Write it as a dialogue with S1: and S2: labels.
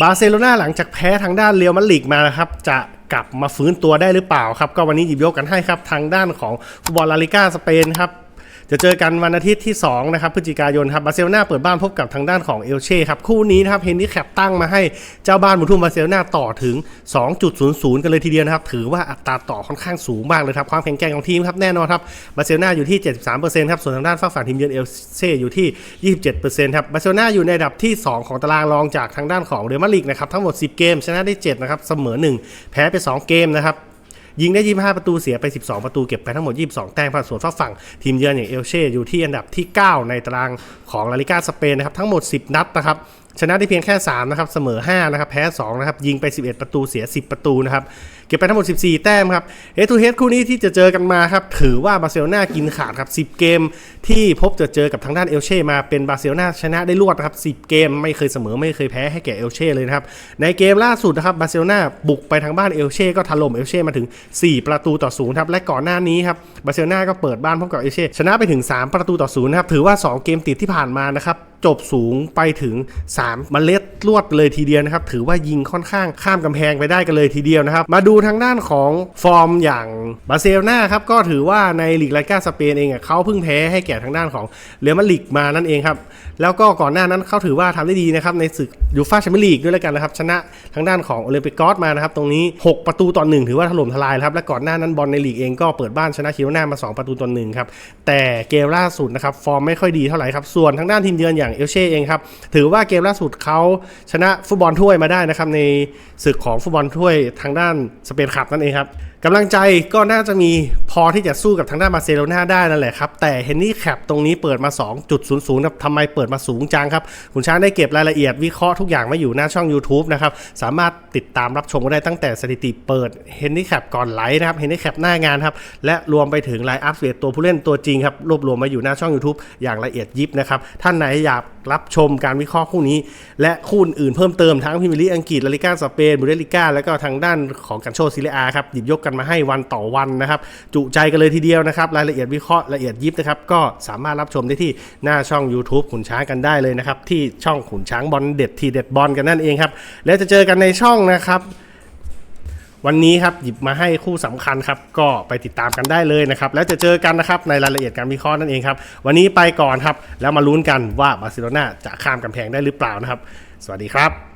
S1: บาร์เซโลนาหลังจากแพ้ทางด้านเรียวมาดริดมานะครับ จะกลับมาฟื้นตัวได้หรือเปล่าครับ ก็วันนี้หยิบยกกันให้ครับ ทางด้านของฟุตบอลลาลิก้าสเปนครับ จะเจอกันวันอาทิตย์ที่ 2 นะครับพฤศจิกายนครับบาร์เซโลนาเปิดบ้านพบกับทางด้านของเอลเช่ครับ คู่นี้นะครับเฮนรี่แคปตั้งมาให้เจ้าบ้านบุทุ่มบาร์เซโลนาต่อถึง 2.00 กันเลยทีเดียวนะครับ ถือว่าอัตราต่อค่อนข้างสูงมากเลยครับ ความแข็งแกร่งของทีมครับแน่นอนครับบาร์เซโลนาอยู่ที่ 73%ครับส่วนทางด้านฝั่งฝั่งทีมเยือนเอลเช่อยู่ที่ 27%ครับบาร์เซโลนาอยู่ในอันดับที่ 2 ของตารางรองจากทางด้านของเรอัลมาดริดนะครับทั้งหมด 10 เกมชนะได้7นะครับเสมอ 1 แพ้ไป 2 เกมนะครับ ยิงได้ 25 ประตูเสียไป 12 ประตูเก็บไปทั้งหมด 22 แต้มผ่านส่วนฝั่งฝั่งทีมเยือนอย่างเอลเช่อยู่ที่อันดับที่ 9 ในตารางของลาลิก้าสเปนนะครับทั้งหมด 10 นัดนะครับชนะได้เพียงแค่ 3 นะครับ เสมอ 5 นะครับ แพ้ 2 นะครับ ยิงไป 11 ประตูเสีย 10 ประตูนะครับ เก็บไปทั้งหมด 14 แต้มครับเฮทูเฮดคู่นี้ที่จะเจอกันมาครับ ถือว่าบาร์เซโลนากินขาดครับ 10 เกมที่พบจะเจอกับทางด้านเอลเช่มาเป็นบาร์เซโลนาชนะได้รวดนะครับ 10 เกมไม่เคยเสมอไม่เคยแพ้ให้แก่เอลเช่เลยนะครับ ในเกมล่าสุดนะครับบาร์เซโลนาบุกไปทางบ้านเอลเช่ก็ถล่มเอลเช่มาถึง 4 ประตูต่อศูนย์ครับ และก่อนหน้านี้ครับบาร์เซโลนาก็เปิดบ้านพบกับเอลเช่ชนะไปถึง 3 ประตูต่อศูนย์นะครับ ถือว่า 2 เกมติดที่ผ่านมานะครับ จบสูงไปถึง 3 เมล็ดลวดเลยทีเดียวนะครับ ถือว่ายิงค่อนข้างข้ามกำแพงไปได้กันเลยทีเดียวนะครับ มาดูทางด้านของฟอร์มอย่างบาร์เซโลนาครับ ก็ถือว่าในลีกลาก้าสเปนเองอะเขาเพิ่งแพ้ให้แก่ทางด้านของเรอัลมาดริดมานั่นเองครับ แล้วก็ก่อนหน้านั้นเขาถือว่าทำได้ดีนะครับในศึก ยูฟ่าแชมเปี้ยนลีกด้วยแล้วกันนะครับ ชนะทางด้านของโอลิมปิกกอสมานะครับ ตรงนี้ 6 ประตูต่อหนึ่งถือว่าถล่มทลายครับ และก่อนหน้านั้นบอลในลีกเองก็เปิดบ้านชนะคิโรนามา 2 ประตูต่อหนึ่งครับ แต่เกมล่าสุดนะครับ ฟอร์มไม่ค่อยดีเท่าไหร่ครับ ส่วนทางด้านทีมเยือนอย่างเอลเช่เองครับ ถือว่าเกมล่าสุดเขาชนะฟุตบอลถ้วยมาได้นะครับในศึกของฟุตบอลถ้วยทางด้านสเปนคัพนั่นเองครับกำลังใจก็น่าจะมีพอที่จะสู้กับทางด้านบาร์เซโลนาได้นั่นแหละครับ แต่เฮนนี่แคปตรงนี้เปิดมา 2.00ครับทำไมเปิดมาสูงจังครับ คุณช้างได้เก็บรายละเอียดวิเคราะห์ทุกอย่างไว้อยู่หน้าช่อง YouTube นะครับ สามารถติดตามรับชมได้ตั้งแต่สถิติเปิดเฮนนี่แคปก่อนไลฟ์นะครับเฮนนี่แคปหน้างานครับ และรวมไปถึงไลฟ์อัพเดตตัวผู้เล่นตัวจริงครับ รวบรวมมาอยู่หน้าช่อง YouTube อย่างละเอียดยิบนะครับ ท่านไหนอยากรับชมการวิเคราะห์คู่นี้ และคู่อื่นเพิ่มเติมทั้งพรีเมียร์ลีอังกฤษลาลิก้าสเปนบูเดลิก้าแล้วก็ทางด้านของกันโชซิเลอาครับหยิบยกกันมาให้วันต่อวันนะครับจุใจกันเลยทีเดียวนะครับรายละเอียดวิเคราะห์ละเอียดยิบนะครับก็สามารถรับชมได้ที่หน้าช่อง YouTube ขุนช้างกันได้เลยนะครับที่ช่องขุนช้างบอลเด็ดทีเด็ดบอลกันนั่นเองครับ แล้วจะเจอกันในช่องนะครับ วันนี้ครับหยิบมาให้คู่สำคัญครับ ก็ไปติดตามกันได้เลยนะครับ แล้วจะเจอกันนะครับในรายละเอียดการวิเคราะห์นั่นเองครับ วันนี้ไปก่อนครับ แล้วมาลุ้นกันว่าบาร์เซโลนาจะข้ามกำแพงได้หรือเปล่านะครับ สวัสดีครับ